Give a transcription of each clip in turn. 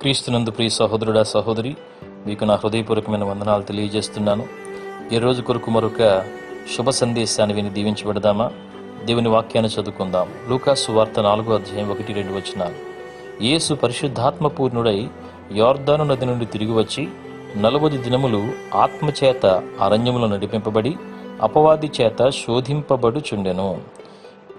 క్రీస్తునందు ప్రియ సహోదరుడా సహోదరి మీకు నా హృదయపూర్వకమైన వందనాలు తెలియజేస్తున్నాను. ఈ రోజు కొరకు మరొక శుభ సందేశాన్ని విని దీవించబడదామా దేవుని వాక్యాన్ని చదువుకుందాం. లూకాసు వార్త నాలుగో అధ్యాయం ఒకటి రెండు వచనాలు. యేసు పరిశుద్ధాత్మ పూర్ణుడై యోర్దాను నది నుండి తిరిగి వచ్చి నలభై దినములు ఆత్మచేత అరణ్యములో నడిపింపబడి అపవాది చేత శోధింపబడుచుండెను.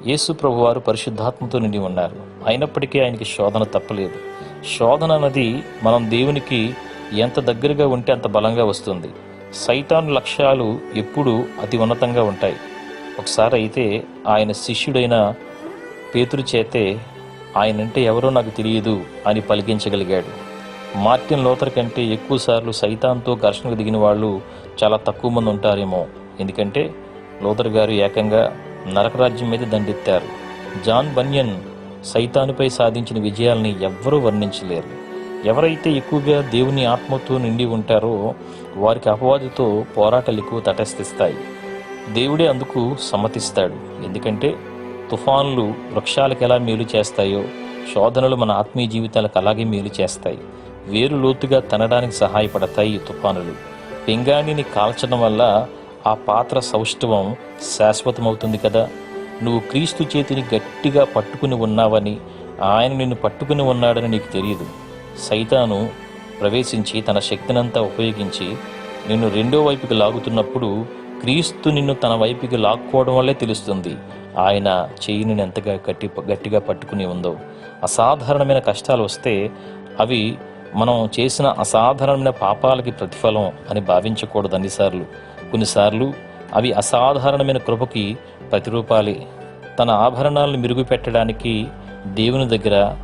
యేసు ప్రభువారు పరిశుద్ధాత్మతో నిండి ఉన్నారు. అయినప్పటికీ ఆయనకి శోధన తప్పలేదు. శోధన అన్నది మనం దేవునికి ఎంత దగ్గరగా ఉంటే అంత బలంగా వస్తుంది. సైతాన్ లక్ష్యాలు ఎప్పుడూ అతి ఉన్నతంగా ఉంటాయి. ఒకసారి అయితే ఆయన శిష్యుడైన పేతురు చేతే ఆయనంటే ఎవరో నాకు తెలియదు అని పలికించగలిగాడు. మార్టిన్ లోతర్ కంటే ఎక్కువసార్లు సైతాన్తో ఘర్షణకు దిగిన వాళ్ళు చాలా తక్కువ మంది ఉంటారేమో. ఎందుకంటే లోతర్ గారు ఏకంగా నరకరాజ్యం మీద దండెత్తారు. జాన్ బన్యన్ సైతానుపై సాధించిన విజయాల్ని ఎవ్వరూ వర్ణించలేరు. ఎవరైతే ఎక్కువగా దేవుని ఆత్మతో నిండి ఉంటారో వారికి అపవాదితో పోరాటాలు ఎక్కువ తటస్థిస్తాయి. దేవుడే అందుకు సమ్మతిస్తాడు. ఎందుకంటే తుఫాన్లు వృక్షాలకు ఎలా మేలు చేస్తాయో శోధనలు మన ఆత్మీయ జీవితాలకు అలాగే మేలు చేస్తాయి. వేరు లోతుగా తనడానికి సహాయపడతాయి ఈ తుఫానులు. పింగాణిని కాల్చడం వల్ల ఆ పాత్ర సౌష్ఠవం శాశ్వతమవుతుంది కదా? నువ్వు క్రీస్తు చేతిని గట్టిగా పట్టుకుని ఉన్నావని ఆయన నిన్ను పట్టుకుని ఉన్నాడని నీకు తెలియదు. సైతాను ప్రవేశించి తన శక్తినంతా ఉపయోగించి నిన్ను రెండో వైపుకి లాగుతున్నప్పుడు క్రీస్తు నిన్ను తన వైపుకి లాక్కోవడం వల్లే తెలుస్తుంది. ఆయన చేయిని ఎంతగా గట్టి గట్టిగా పట్టుకుని ఉందో. అసాధారణమైన కష్టాలు వస్తే అవి మనం చేసిన అసాధారణమైన పాపాలకి ప్రతిఫలం అని భావించకూడదు అన్నిసార్లు కొన్నిసార్లు అవి అసాధారణమైన కృపకి ప్రతిరూపాలి. తన ఆభరణాలను మెరుగుపెట్టడానికి దేవుని దగ్గర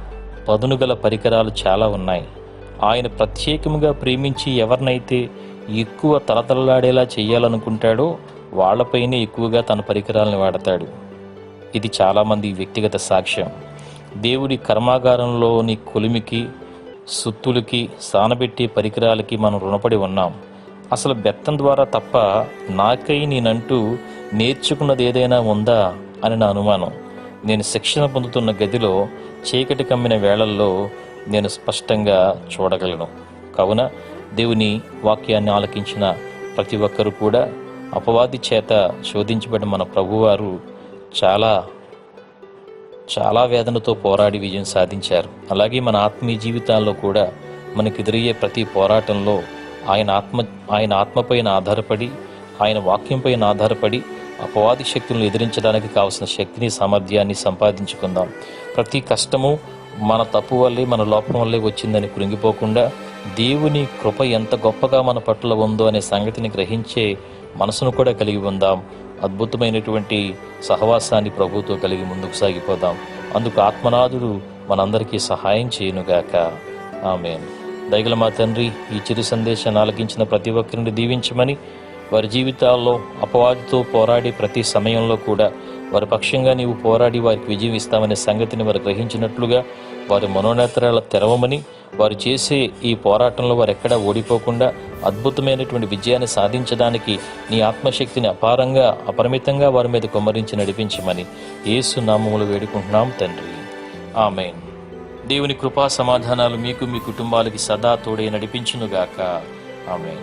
పదునుగల పరికరాలు చాలా ఉన్నాయి. ఆయన ప్రత్యేకముగా ప్రేమించి ఎవరినైతే ఎక్కువ తలతలలాడేలా చేయాలనుకుంటాడో వాళ్ళపైనే ఎక్కువగా తన పరికరాలను వాడతాడు. ఇది చాలామంది వ్యక్తిగత సాక్ష్యం. దేవుడి కర్మాగారంలోని కొలిమికి సుత్తులకి సానబెట్టే పరికరాలకి మనం రుణపడి ఉన్నాం. అసలు బెత్తం ద్వారా తప్ప నాకై నేనంటూ నేర్చుకున్నది ఏదైనా ఉందా అని నా అనుమానం. నేను శిక్షణ పొందుతున్న గదిలో చీకటి కమ్మిన వేళల్లో నేను స్పష్టంగా చూడగలను. కావున దేవుని వాక్యాన్ని ఆలకించిన ప్రతి ఒక్కరూ కూడా అపవాది చేత శోధించబడిన మన ప్రభువారు చాలా చాలా వేదనతో పోరాడి విజయం సాధించారు. అలాగే మన ఆత్మీయ జీవితాల్లో కూడా మనకు ఎదురయ్యే ప్రతి పోరాటంలో ఆయన ఆత్మ ఆయన ఆత్మపైన ఆధారపడి ఆయన వాక్యంపైన ఆధారపడి అపవాది శక్తులను ఎదిరించడానికి కావలసిన శక్తిని సామర్థ్యాన్ని సంపాదించుకుందాం. ప్రతి కష్టము మన తప్పు వల్లే మన లోపం వల్లే వచ్చిందని కృంగిపోకుండా దేవుని కృప ఎంత గొప్పగా మన పట్ల ఉందో అనే సంగతిని గ్రహించే మనసును కూడా కలిగి ఉందాం. అద్భుతమైనటువంటి సహవాసాన్ని ప్రభుతో కలిగి ముందుకు సాగిపోదాం. అందుకు ఆత్మనాథుడు మనందరికీ సహాయం చేయనుగాక. ఆమెను. దయగల మా తండ్రి ఈ చిరు సందేశాన్ని ఆలకించిన ప్రతి ఒక్కరిని దీవించమని వారి జీవితాల్లో అపవాదితో పోరాడే ప్రతి సమయంలో కూడా వారి పక్షంగా నీవు పోరాడి వారికి విజయం ఇస్తామనే సంగతిని వారు గ్రహించినట్లుగా వారి మనోనేత్రాల తెరవమని వారు చేసే ఈ పోరాటంలో వారు ఎక్కడా ఓడిపోకుండా అద్భుతమైనటువంటి విజయాన్ని సాధించడానికి నీ ఆత్మశక్తిని అపారంగా అపరిమితంగా వారి మీద కుమ్మరించి నడిపించమని ఏసు నామములు వేడుకుంటున్నాం తండ్రి. ఆమెన్. దేవుని కృపా సమాధానాలు మీకు మీ కుటుంబాలకి సదా తోడే నడిపించునుగాక. ఆమె